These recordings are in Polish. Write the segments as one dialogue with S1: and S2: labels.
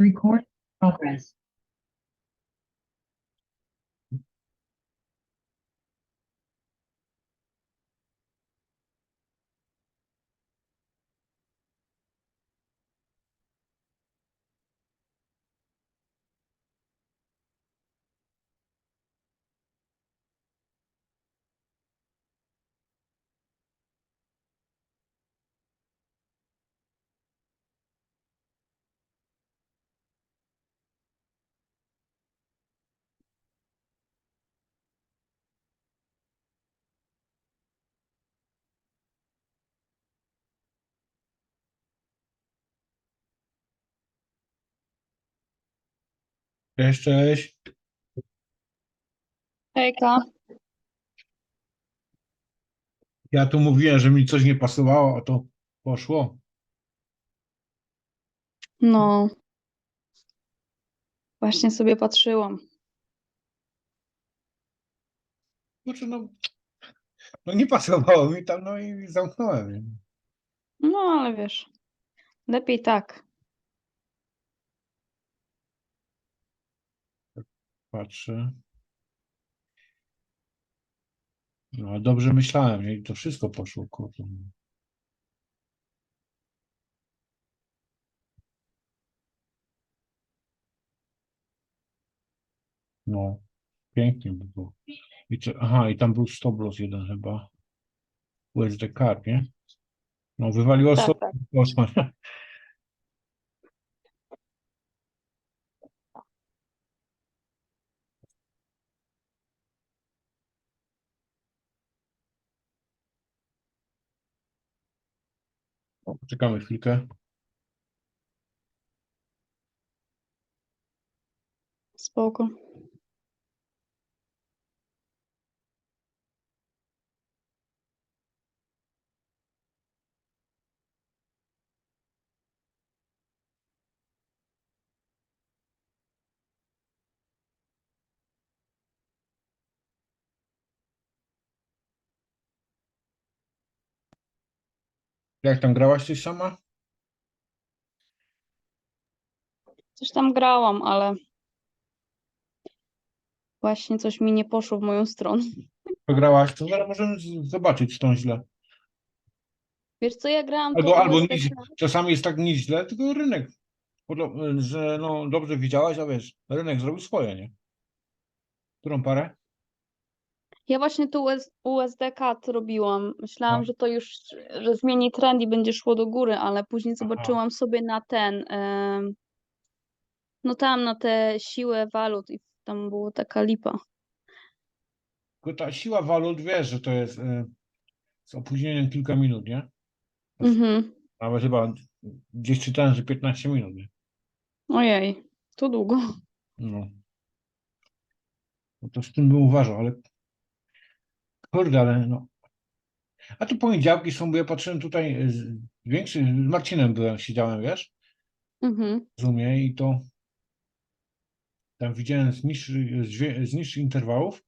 S1: Record progress.
S2: Cześć, cześć.
S3: Hejka.
S2: Ja tu mówiłem, że mi coś nie pasowało, a to poszło.
S3: No. Właśnie sobie patrzyłam.
S2: Znaczy, no, no nie pasowało mi tam, no i zamknąłem.
S3: No, ale wiesz, lepiej tak.
S2: Patrzę. No, dobrze myślałem, nie? I to wszystko poszło, kurde. No, pięknie by było. I co, aha, i tam był stop loss jeden chyba. USD Card, nie? No, wywaliło
S3: Tak,
S2: stop
S3: tak.
S2: Czekamy chwilkę.
S3: Spoko.
S2: Jak tam grałaś coś sama?
S3: Coś tam grałam, ale właśnie coś mi nie poszło w moją stronę.
S2: Pograłaś, to zaraz możemy z- zobaczyć, czy to źle.
S3: Wiesz co, ja grałam
S2: Albo,
S3: to
S2: albo czasami jest tak nieźle, tylko rynek. Że no dobrze widziałaś, a wiesz, rynek zrobił swoje, nie? Którą parę?
S3: Ja właśnie tu US, USD Cat robiłam. Myślałam, że to już, że zmieni trend i będzie szło do góry, ale później zobaczyłam sobie na ten, em, no tam na tę siłę walut i tam była taka lipa.
S2: Tylko ta siła walut, wiesz, że to jest z opóźnieniem kilka minut, nie?
S3: Mhm.
S2: Nawet chyba gdzieś czytałem, że 15 minut, nie?
S3: Ojej, to długo.
S2: No. No to z tym bym uważał, ale kurde, ale no. A tu poniedziałki są, bo ja patrzyłem tutaj z większym, z Marcinem byłem, siedziałem, wiesz?
S3: Mhm.
S2: w Zoomie i to tam widziałem z niższych, z, niższych interwałów.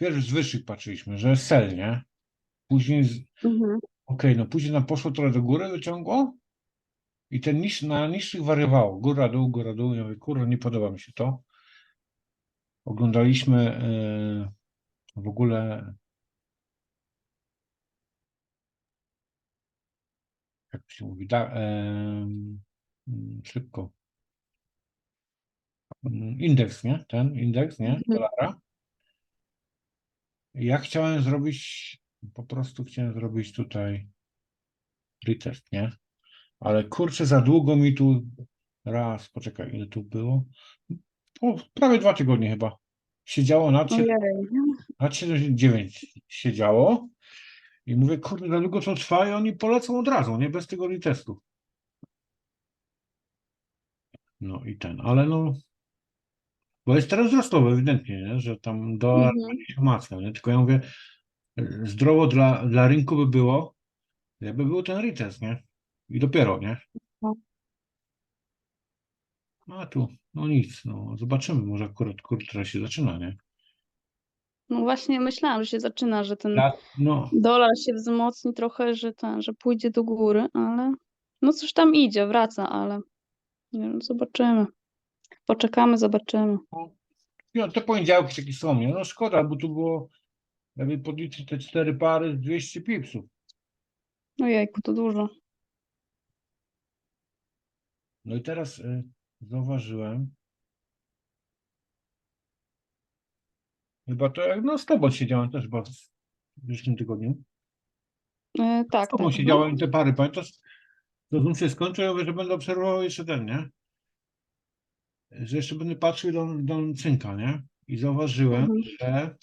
S2: Pierwszy z wyższych patrzyliśmy, że sell, nie? Później, z,
S3: Mhm.
S2: okej, no później nam poszło trochę do góry, wyciągło i ten niż, na niższych wariowało. Góra, dół, góra, dół. Ja mówię, kurwa, nie podoba mi się to. Oglądaliśmy e, w ogóle jak się mówi, da, mm, szybko. Indeks, nie? Ten indeks, nie?
S3: Mhm.
S2: Dolara. Ja chciałem zrobić, po prostu chciałem zrobić tutaj retest, nie? Ale kurczę, za długo mi tu, raz, poczekaj, ile tu było? Po, prawie dwa tygodnie chyba. Siedziało
S3: Ojej.
S2: nad 79 siedziało i mówię, kurde, za długo to trwa i oni polecą od razu, nie? Bez tego retestu. No i ten, ale no, bo jest teraz wzrostowy ewidentnie, nie? że tam dolar
S3: Mhm.
S2: się nie? Tylko ja mówię, zdrowo dla, dla rynku by było, jakby był ten retest, nie? I dopiero, nie?
S3: No.
S2: A tu, no nic, no zobaczymy, może akurat kurczę się zaczyna, nie?
S3: No właśnie myślałam, że się zaczyna, że ten
S2: no,
S3: dolar się wzmocni trochę, że ten, że pójdzie do góry, ale No coś tam idzie, wraca, ale nie wiem, zobaczymy. Poczekamy, zobaczymy.
S2: No, te poniedziałki takie są, nie? No szkoda, bo tu było, jakby podliczyć te cztery pary, 200 pipsów.
S3: Ojejku, to dużo.
S2: No i teraz y, zauważyłem, chyba to jak no z tobą siedziałem też chyba w zeszłym tygodniu.
S3: E, tak,
S2: Z tobą
S3: tak.
S2: siedziałem i te pary, pamiętasz? To znów się skończy, ja mówię, że będę obserwował jeszcze ten, nie? Że jeszcze będę patrzył do, do cynka, nie? I zauważyłem,
S3: Mhm.
S2: że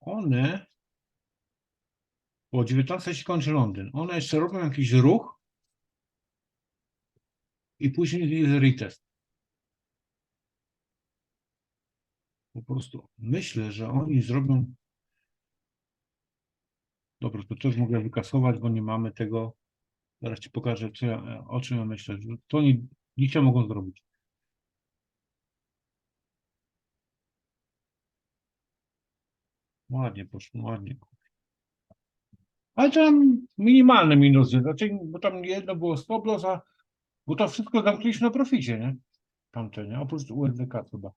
S2: one o 19 się kończy Londyn. One jeszcze robią jakiś ruch i później jest retest. Po prostu myślę, że oni zrobią. Dobra, to też mogę wykasować, bo nie mamy tego. Zaraz ci pokażę, co ja, o czym ja myślę. To oni dzisiaj mogą zrobić. Ładnie poszło, ładnie. Ale tam minimalne minusy, znaczy, bo tam jedno było stop loss, a bo to wszystko zamknęliśmy na proficie, nie? Tamte, nie? Oprócz USDK chyba.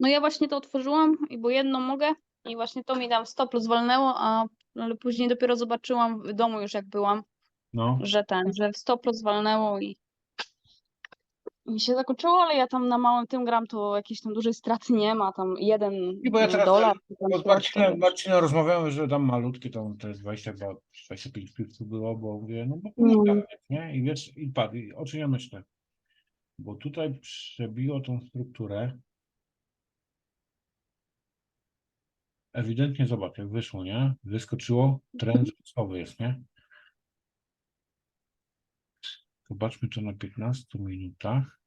S3: No ja właśnie to otworzyłam, i bo jedno mogę i właśnie to mi tam stop plus walnęło, a ale później dopiero zobaczyłam w domu już jak byłam,
S2: No.
S3: że ten, że w stop plus walnęło i mi się zakończyło, ale ja tam na małym tym gram, to jakiejś tam dużej straty nie ma, tam jeden
S2: I bo ja teraz
S3: dolar.
S2: Marcinem rozmawiamy, że tam malutkie, to, to jest 20, chyba 25 piwców było, bo mówię, no bo
S3: Mm.
S2: nie? I wiesz, i padł, i o czym ja myślę? Bo tutaj przebiło tą strukturę. Ewidentnie zobacz, jak wyszło, nie? Wyskoczyło, trend wzrostowy jest, nie? Zobaczmy to na 15 minutach.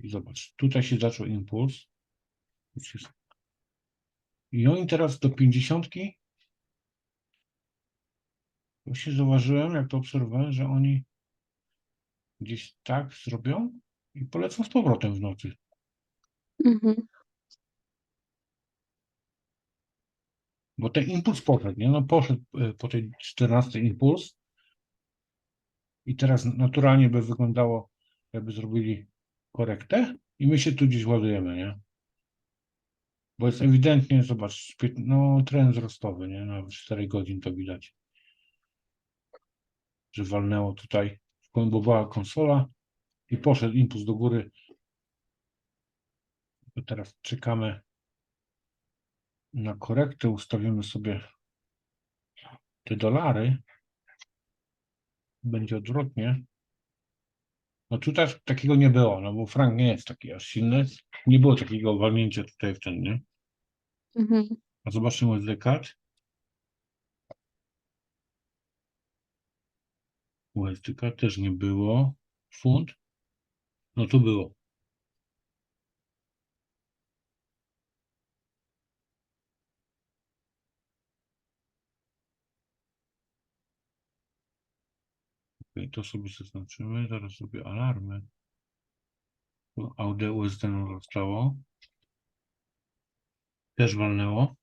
S2: I zobacz, tutaj się zaczął impuls. I oni teraz do 50. Właśnie zauważyłem, jak to obserwowałem, że oni gdzieś tak zrobią i polecą z powrotem w nocy.
S3: Mhm.
S2: Bo ten impuls poszedł, nie? No poszedł e, po tej 14 impuls i teraz naturalnie by wyglądało, jakby zrobili korektę i my się tu gdzieś ładujemy, nie? Bo jest ewidentnie, zobacz, no trend wzrostowy, nie? Na 4 godzin to widać. Że walnęło tutaj, wkłębowała konsola i poszedł impuls do góry. To teraz czekamy na korektę, ustawimy sobie te dolary. Będzie odwrotnie. No tu też takiego nie było, no bo frank nie jest taki aż silny. Nie było takiego walnięcia tutaj w ten, nie?
S3: Mhm.
S2: A zobaczymy USD USDK też nie było. Funt? No tu było. Okej, to sobie zaznaczymy. Zaraz sobie alarmy. Tu AUD USD zostało. Też walnęło.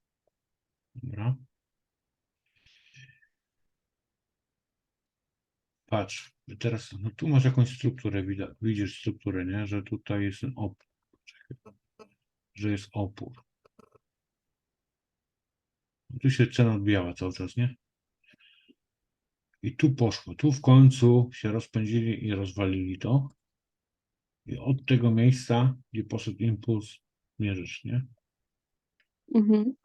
S2: Dobra. Patrz, teraz no tu masz jakąś strukturę, widzisz strukturę, nie? Że tutaj jest ten opór. Że jest opór. Tu się cena odbijała cały czas, nie? I tu poszło. Tu w końcu się rozpędzili i rozwalili to. I od tego miejsca, gdzie poszedł impuls, mierzysz, nie?
S3: Mhm.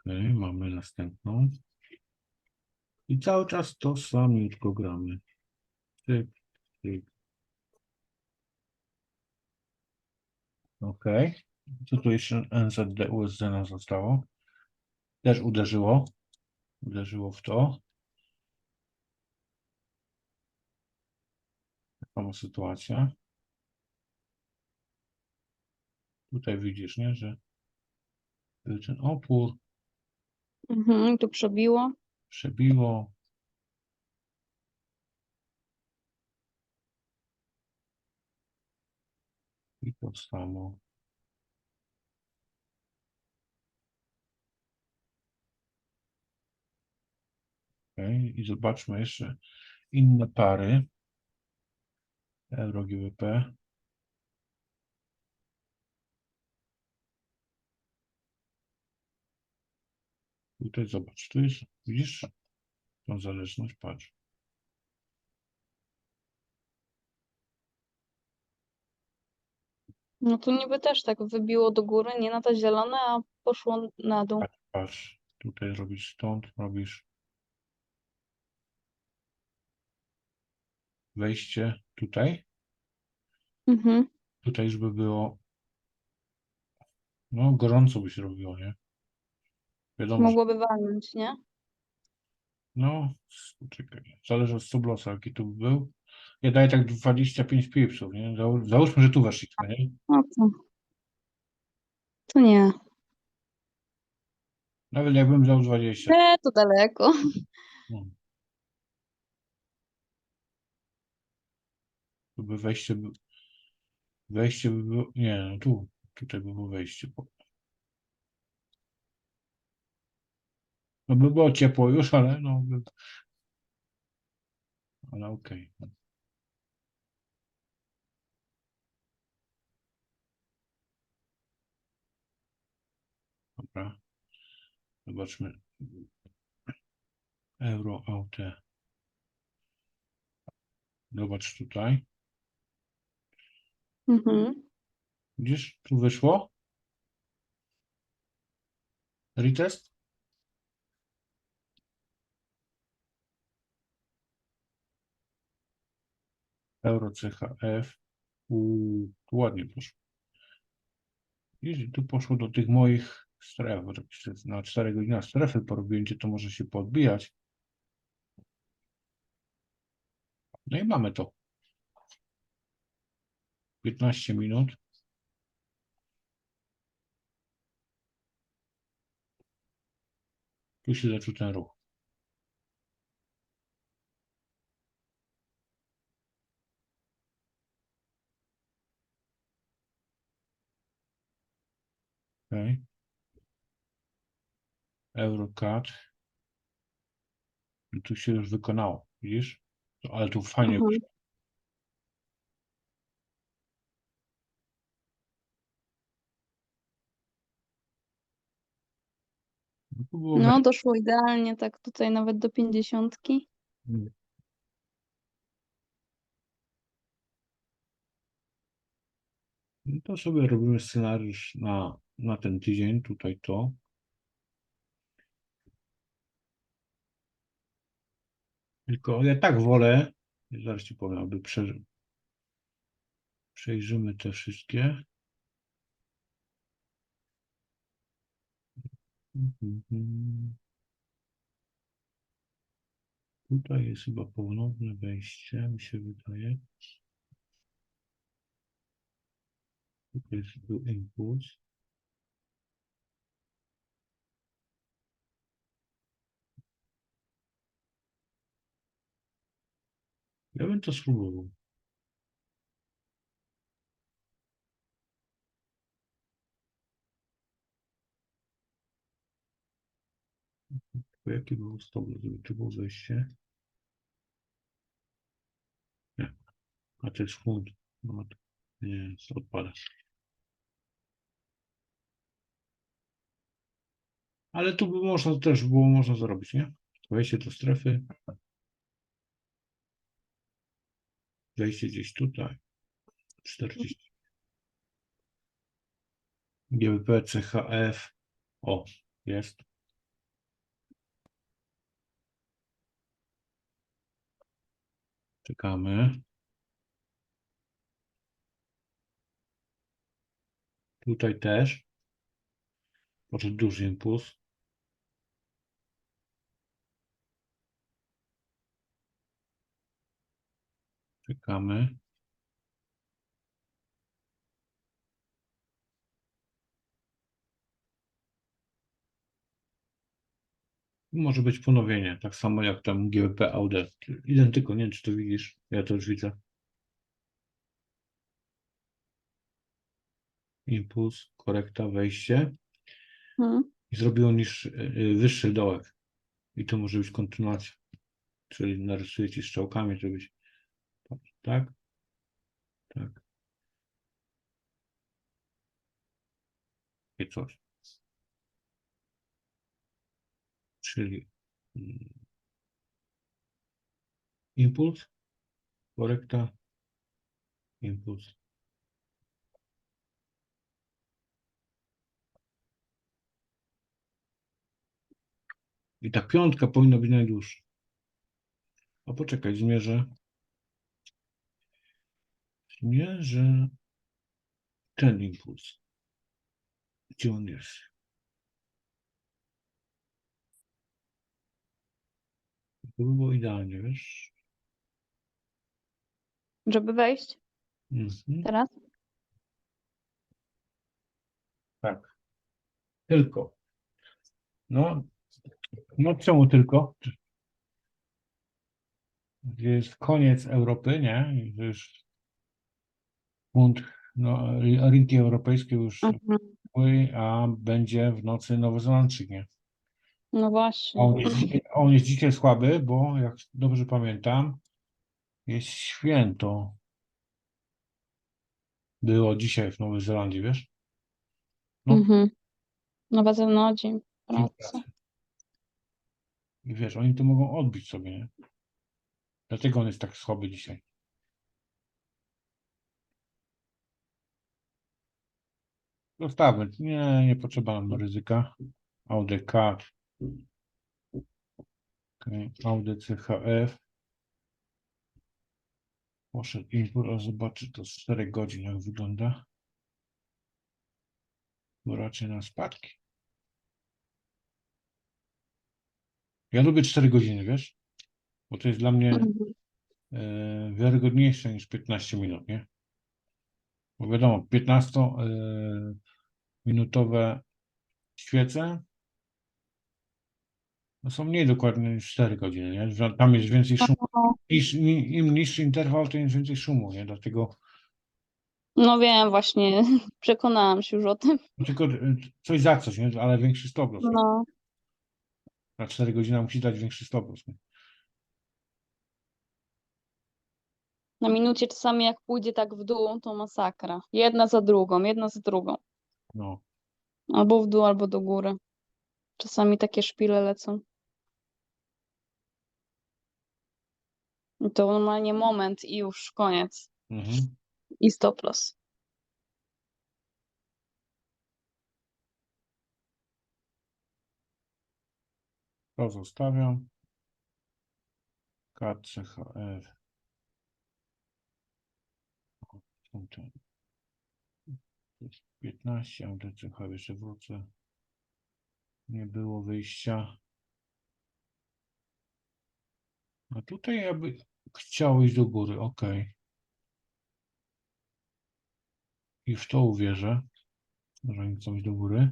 S2: Okej, mamy następną. I cały czas to samiutko gramy. Tyk, tyk. Okej. Co tu jeszcze NZD USD nam zostało? Też uderzyło. Uderzyło w to. Sama sytuacja. Tutaj widzisz, nie, że był ten opór,
S3: Mhm. Tu przebiło.
S2: przebiło. I to samo. Okej, I zobaczmy jeszcze inne pary. Euro GBP. Tutaj zobacz, tu jest, widzisz? Tą zależność, patrz.
S3: No tu niby też tak wybiło do góry, nie na te zielone, a poszło na dół.
S2: Patrz, patrz. Tutaj robisz stąd, robisz wejście tutaj.
S3: Mhm.
S2: Tutaj już by było no gorąco by się robiło, nie? Wiadomo, że
S3: Mogłoby walnąć, nie?
S2: no, czekaj, zależy od stoplosa, jaki tu był. Ja daję tak 25 pipsów, nie? Zał- Załóżmy, że tu weszliśmy, nie?
S3: No to. To nie.
S2: Nawet jakbym dał 20.
S3: Nie, to daleko.
S2: No. By wejście by... Wejście by było... Nie, no tu. Tutaj by było wejście. No by było ciepło już, ale no... By... Ale okej. Dobra. Zobaczmy. Euro AUT. Zobacz tutaj.
S3: Mhm.
S2: Widzisz? Tu wyszło. Retest. Euro CHF. Uuu, tu ładnie poszło. Jeśli tu poszło do tych moich stref, na 4 godziny strefy porobiłem, gdzie to może się podbijać. No i mamy to. 15 minut. Tu się zaczął ten ruch. Okay. Eurocat. I tu się już wykonało, widzisz? Ale tu fajnie
S3: Mhm.
S2: To było
S3: No, doszło idealnie, tak tutaj nawet do pięćdziesiątki.
S2: we- No to sobie robimy scenariusz na, na ten tydzień, tutaj to. Tylko ja tak wolę, zaraz ci powiem, aby prze, przejrzymy te wszystkie. Tutaj jest chyba ponowne wejście, mi się wydaje. Tutaj jest był impuls. Ja bym to spróbował. Tylko Jaki był stop, żeby tu było wejście? Nie. A to jest funt. No, nie, odpada. Ale tu by można też było można zrobić, nie? Wejście do strefy. Wejście gdzieś tutaj. 40. GBP, CHF. O, jest. Czekamy. Tutaj też. Poszedł duży impuls. Czekamy. Może być ponowienie, tak samo jak tam GBP Aude. Identyko, nie wiem czy to widzisz. Ja to już widzę. Impuls, korekta, wejście.
S3: Mhm.
S2: I zrobiło niż y, wyższy dołek. I to może być kontynuacja. Czyli narysuję ci strzałkami, żebyś. Tak? Tak. I coś. Czyli mm, impuls, korekta, impuls. I ta piątka powinna być najdłuższa. A poczekaj, zmierzę. Zmierzę ten impuls. Gdzie on jest? To by było idealnie, wiesz?
S3: Żeby wejść
S2: Mhm.
S3: teraz?
S2: Tak. Tylko. No, no czemu tylko? Gdzie jest koniec Europy, nie? I już punkt, no, rynki europejskie już
S3: Mhm.
S2: były, a będzie w nocy Nowozelandczyk, nie?
S3: No
S2: A
S3: właśnie.
S2: on jest, dzisiaj, a on jest dzisiaj słaby, bo jak dobrze pamiętam, jest święto. Było dzisiaj w Nowej Zelandii, wiesz? no.
S3: Mhm. Nowa dzień pracy.
S2: pracy. I wiesz, oni to mogą odbić sobie, nie? Dlatego on jest tak słaby dzisiaj. Zostawmy. Nie, nie potrzeba nam ryzyka. Audi CAD. Okay. Audi CHF. Poszedł import, a zobaczy to z 4 godzin jak wygląda. Bo raczej na spadki. Ja lubię 4 godziny, wiesz? Bo to jest dla mnie
S3: Mhm.
S2: e, wiarygodniejsze niż 15 minut, nie? Bo wiadomo, 15 e, minutowe świece no są mniej dokładne niż 4 godziny, nie? Że Tam jest więcej szumu.
S3: No,
S2: Niż, ni- Im niższy interwał, tym jest więcej szumu, nie? Dlatego
S3: no wiem, właśnie przekonałam się już o tym.
S2: no tylko e, coś za coś, nie? Ale większy stop loss.
S3: No,
S2: Na 4 godziny musi dać większy stop loss. Nie?
S3: na minucie czasami jak pójdzie tak w dół, to masakra. Jedna za drugą, jedna za drugą.
S2: No,
S3: Albo w dół, albo do góry. Czasami takie szpile lecą. To normalnie moment i już koniec.
S2: mhm.
S3: I stop loss.
S2: to zostawiam. KCHF. O, są te- to jest 15, a DCH jeszcze wrócę. Nie było wyjścia. A tutaj ja by chciał iść do góry, ok. I w to uwierzę, że oni chcą iść do góry.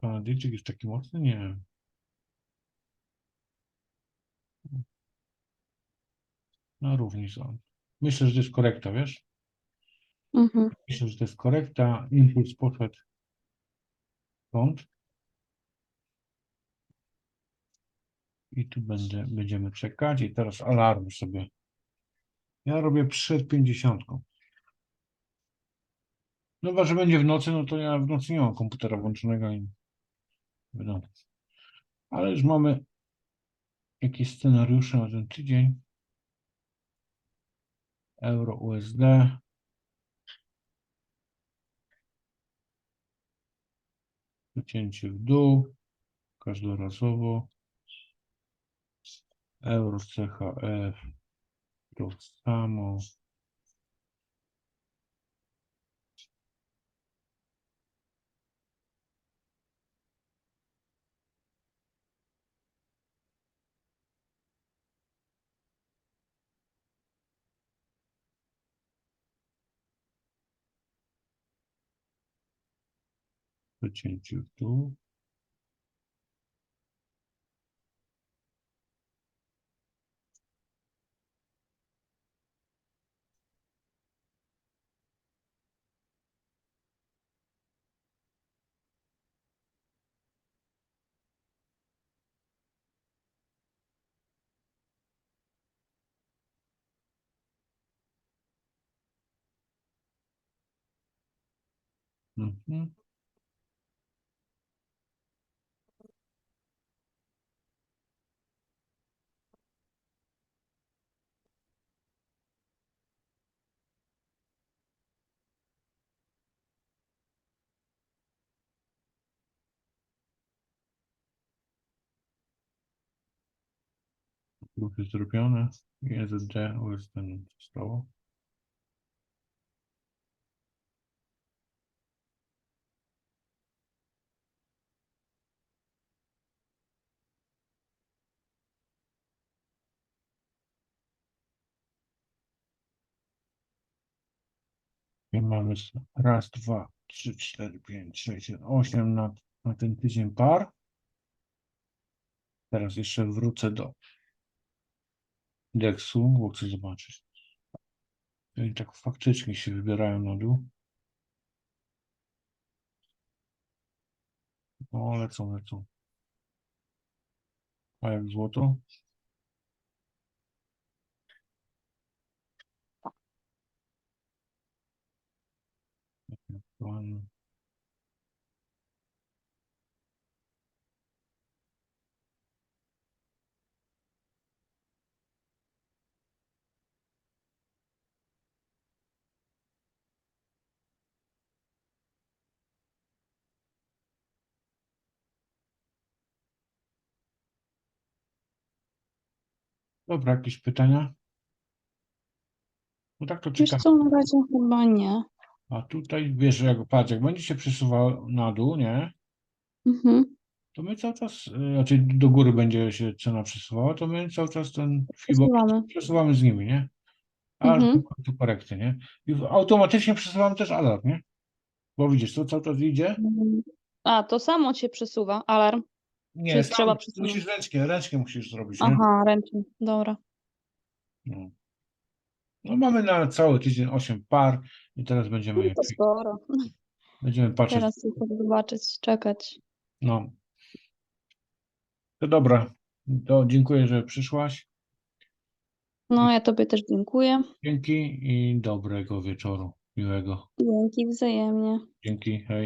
S2: Kanadyjczyk jest taki mocny? Nie. Na równi są. Myślę, że to jest korekta, wiesz?
S3: Mhm.
S2: Myślę, że to jest korekta. Impuls poszedł stąd. I tu będę, będziemy czekać. I teraz alarm sobie. Ja robię przed 50. No chyba, że będzie w nocy, no to ja w nocy nie mam komputera włączonego i. Ale już mamy jakieś scenariusze na ten tydzień. Euro USD. Wycięcie w dół. Każdorazowo. Euro CHF. To samo. Wycięcie w dół. Mhm. Grupy zrobione. EZD, OSN zostało. I mamy raz, dwa, trzy, cztery, pięć, sześć, siedem, osiem na, na ten tydzień par. Teraz jeszcze wrócę do indeksu, bo chcę zobaczyć. I tak faktycznie się wybierają na dół. O, lecą, lecą. A jak złoto? Aktualne. Dobra, jakieś pytania? No tak to
S3: Wiesz
S2: ciekawe.
S3: co, na razie chyba nie.
S2: A tutaj wiesz, jak patrz, jak będzie się przesuwał na dół, nie?
S3: Mhm.
S2: To my cały czas, y, znaczy do góry będzie się cena przesuwała, to my cały czas ten
S3: Przesuwamy.
S2: przesuwamy z nimi, nie? Aż
S3: Mhm.
S2: końca korekty, nie? I w- automatycznie przesuwamy też alarm, nie? Bo widzisz, to cały czas idzie.
S3: A, to samo się przesuwa, alarm.
S2: Nie, sam
S3: trzeba przesunąć?
S2: musisz ręcznie, ręcznie musisz zrobić, nie?
S3: Aha, ręcznie. Dobra.
S2: No. no mamy na cały tydzień 8 par i teraz
S3: No
S2: będziemy je
S3: to sporo.
S2: będziemy patrzeć.
S3: Teraz tylko zobaczyć, czekać.
S2: No. To dobra. To dziękuję, że przyszłaś.
S3: No, ja tobie też dziękuję.
S2: Dzięki i dobrego wieczoru. Miłego.
S3: Dzięki wzajemnie.
S2: Dzięki. Hej.